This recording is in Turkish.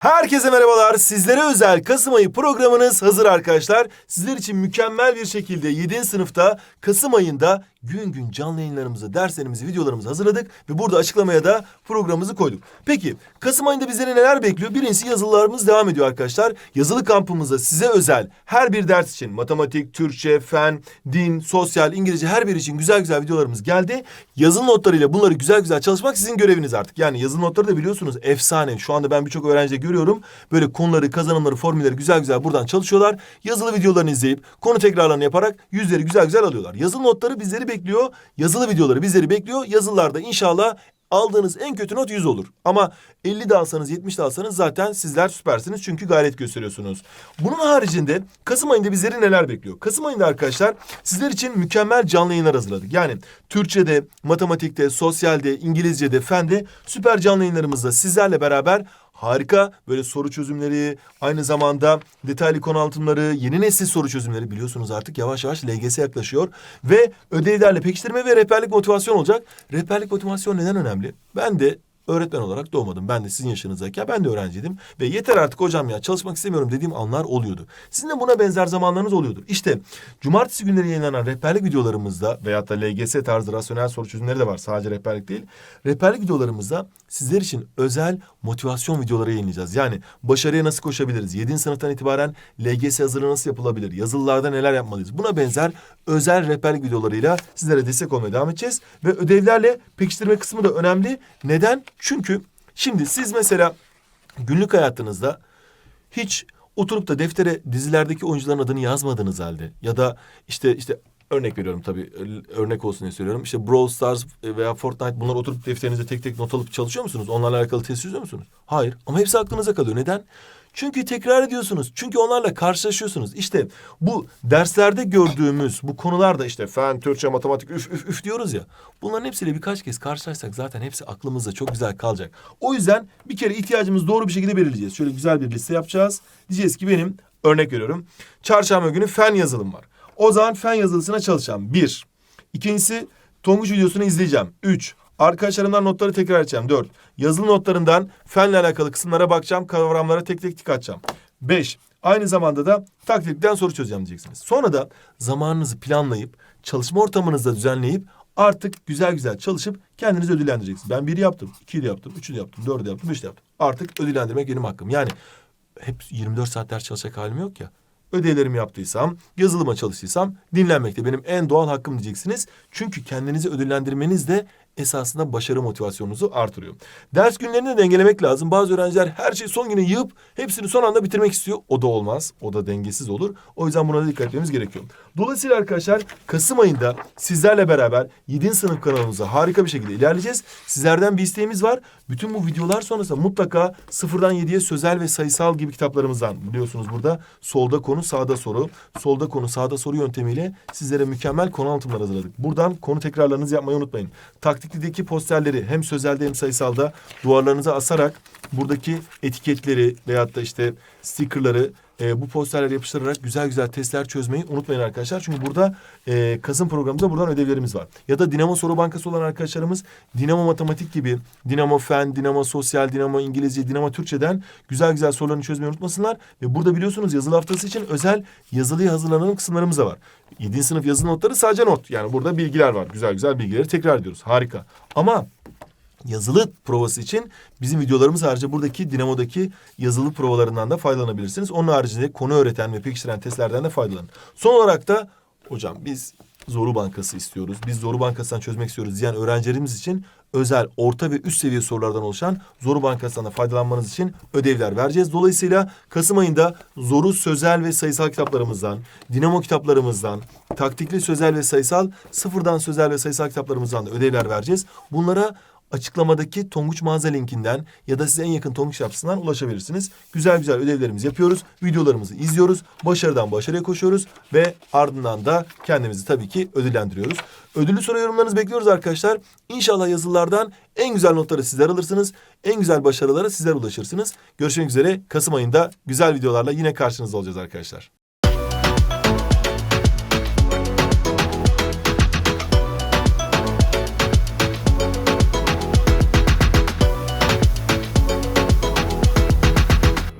Herkese merhabalar. Sizlere özel Kasım ayı programınız hazır arkadaşlar. Sizler için mükemmel bir şekilde 7. sınıfta Kasım ayında gün gün canlı yayınlarımızı, derslerimizi, videolarımızı hazırladık ve burada açıklamaya da programımızı koyduk. Peki Kasım ayında bizleri neler bekliyor? Birincisi yazılılarımız devam ediyor arkadaşlar. Yazılı kampımızda size özel her bir ders için matematik, Türkçe, fen, din, sosyal, İngilizce her biri için güzel güzel videolarımız geldi. Yazılı notlarıyla bunları güzel güzel çalışmak sizin göreviniz artık. Yani yazılı notları da biliyorsunuz efsane. Şu anda ben birçok öğrencide görüyorum. Böyle konuları, kazanımları, formülleri güzel güzel buradan çalışıyorlar. Yazılı videolarını izleyip konu tekrarlarını yaparak yüzleri güzel güzel alıyorlar. Yazılı notları bizleri bekliyor. Yazılı videoları bizleri bekliyor. Yazılılarda inşallah aldığınız en kötü not 100 olur. Ama 50 de alsanız 70 de alsanız zaten sizler süpersiniz çünkü gayret gösteriyorsunuz. Bunun haricinde Kasım ayında bizleri neler bekliyor? Kasım ayında arkadaşlar sizler için mükemmel canlı yayınlar hazırladık. Yani Türkçe'de, matematikte, sosyalde, İngilizce'de, fende süper canlı yayınlarımızda sizlerle beraber Harika böyle soru çözümleri, aynı zamanda detaylı konu anlatımları, yeni nesil soru çözümleri biliyorsunuz artık yavaş yavaş LGS yaklaşıyor. Ve ödevlerle pekiştirme ve rehberlik motivasyon olacak. Rehberlik motivasyon neden önemli? Ben de öğretmen olarak doğmadım. Ben de sizin yaşınızdayken ben de öğrenciydim. Ve yeter artık hocam ya çalışmak istemiyorum dediğim anlar oluyordu. Sizin de buna benzer zamanlarınız oluyordur. İşte cumartesi günleri yayınlanan rehberlik videolarımızda veyahut da LGS tarzı rasyonel soru çözümleri de var. Sadece rehberlik değil. Rehberlik videolarımızda sizler için özel motivasyon videoları yayınlayacağız. Yani başarıya nasıl koşabiliriz? 7. sınıftan itibaren LGS hazırlığı nasıl yapılabilir? Yazılılarda neler yapmalıyız? Buna benzer özel rehberlik videolarıyla sizlere destek olmaya devam edeceğiz. Ve ödevlerle pekiştirme kısmı da önemli. Neden? Çünkü şimdi siz mesela günlük hayatınızda hiç oturup da deftere dizilerdeki oyuncuların adını yazmadığınız halde ya da işte işte örnek veriyorum tabii örnek olsun diye söylüyorum. İşte Brawl Stars veya Fortnite bunlar oturup defterinize tek tek not alıp çalışıyor musunuz? Onlarla alakalı test çözüyor musunuz? Hayır ama hepsi aklınıza kalıyor. Neden? Çünkü tekrar ediyorsunuz. Çünkü onlarla karşılaşıyorsunuz. İşte bu derslerde gördüğümüz bu konularda işte fen, Türkçe, matematik üf üf üf diyoruz ya. Bunların hepsiyle birkaç kez karşılaşsak zaten hepsi aklımızda çok güzel kalacak. O yüzden bir kere ihtiyacımızı doğru bir şekilde belirleyeceğiz. Şöyle güzel bir liste yapacağız. Diyeceğiz ki benim örnek veriyorum. Çarşamba günü fen yazılım var. O zaman fen yazılısına çalışacağım. Bir. İkincisi Tonguç videosunu izleyeceğim. Üç. Arkadaşlarımdan notları tekrar edeceğim. Dört. Yazılı notlarından fenle alakalı kısımlara bakacağım. Kavramlara tek tek dikkat edeceğim. Beş. Aynı zamanda da taktikten soru çözeceğim diyeceksiniz. Sonra da zamanınızı planlayıp çalışma ortamınızda düzenleyip artık güzel güzel çalışıp kendinizi ödüllendireceksiniz. Ben biri yaptım, ikiyi de yaptım, üçü de yaptım, dördü de yaptım, beşi de yaptım. Artık ödüllendirmek benim hakkım. Yani hep 24 saat ders çalışacak halim yok ya ödevlerimi yaptıysam, yazılıma çalıştıysam dinlenmek de benim en doğal hakkım diyeceksiniz. Çünkü kendinizi ödüllendirmeniz de esasında başarı motivasyonunuzu artırıyor. Ders günlerini de dengelemek lazım. Bazı öğrenciler her şeyi son güne yığıp hepsini son anda bitirmek istiyor. O da olmaz. O da dengesiz olur. O yüzden buna da dikkat etmemiz gerekiyor. Dolayısıyla arkadaşlar Kasım ayında sizlerle beraber 7. sınıf kanalımıza harika bir şekilde ilerleyeceğiz. Sizlerden bir isteğimiz var. Bütün bu videolar sonrasında mutlaka sıfırdan 7'ye sözel ve sayısal gibi kitaplarımızdan biliyorsunuz burada solda konu sağda soru, solda konu sağda soru yöntemiyle sizlere mükemmel konu anlatımlar hazırladık. Buradan konu tekrarlarınızı yapmayı unutmayın. Taktiklideki posterleri hem sözelde hem sayısalda duvarlarınıza asarak buradaki etiketleri veyahut da işte stickerları e, bu posterleri yapıştırarak güzel güzel testler çözmeyi unutmayın arkadaşlar. Çünkü burada e, Kasım programımızda buradan ödevlerimiz var. Ya da Dinamo Soru Bankası olan arkadaşlarımız Dinamo Matematik gibi, Dinamo Fen, Dinamo Sosyal, Dinamo İngilizce, Dinamo Türkçe'den güzel güzel sorularını çözmeyi unutmasınlar. Ve burada biliyorsunuz yazılı haftası için özel yazılıya hazırlanan kısımlarımız da var. 7. sınıf yazılı notları sadece not. Yani burada bilgiler var. Güzel güzel bilgileri tekrar ediyoruz. Harika. Ama yazılı provası için bizim videolarımız harici buradaki Dinamo'daki yazılı provalarından da faydalanabilirsiniz. Onun haricinde konu öğreten ve pekiştiren testlerden de faydalanın. Son olarak da hocam biz Zoru Bankası istiyoruz. Biz Zoru Bankası'ndan çözmek istiyoruz diyen öğrencilerimiz için özel, orta ve üst seviye sorulardan oluşan Zoru Bankası'ndan da faydalanmanız için ödevler vereceğiz. Dolayısıyla Kasım ayında Zoru sözel ve sayısal kitaplarımızdan, Dinamo kitaplarımızdan, taktikli sözel ve sayısal, sıfırdan sözel ve sayısal kitaplarımızdan da ödevler vereceğiz. Bunlara açıklamadaki Tonguç mağaza linkinden ya da size en yakın Tonguç şapsından ulaşabilirsiniz. Güzel güzel ödevlerimizi yapıyoruz. Videolarımızı izliyoruz. Başarıdan başarıya koşuyoruz ve ardından da kendimizi tabii ki ödüllendiriyoruz. Ödüllü soru yorumlarınızı bekliyoruz arkadaşlar. İnşallah yazılardan en güzel notları sizler alırsınız. En güzel başarılara sizler ulaşırsınız. Görüşmek üzere. Kasım ayında güzel videolarla yine karşınızda olacağız arkadaşlar.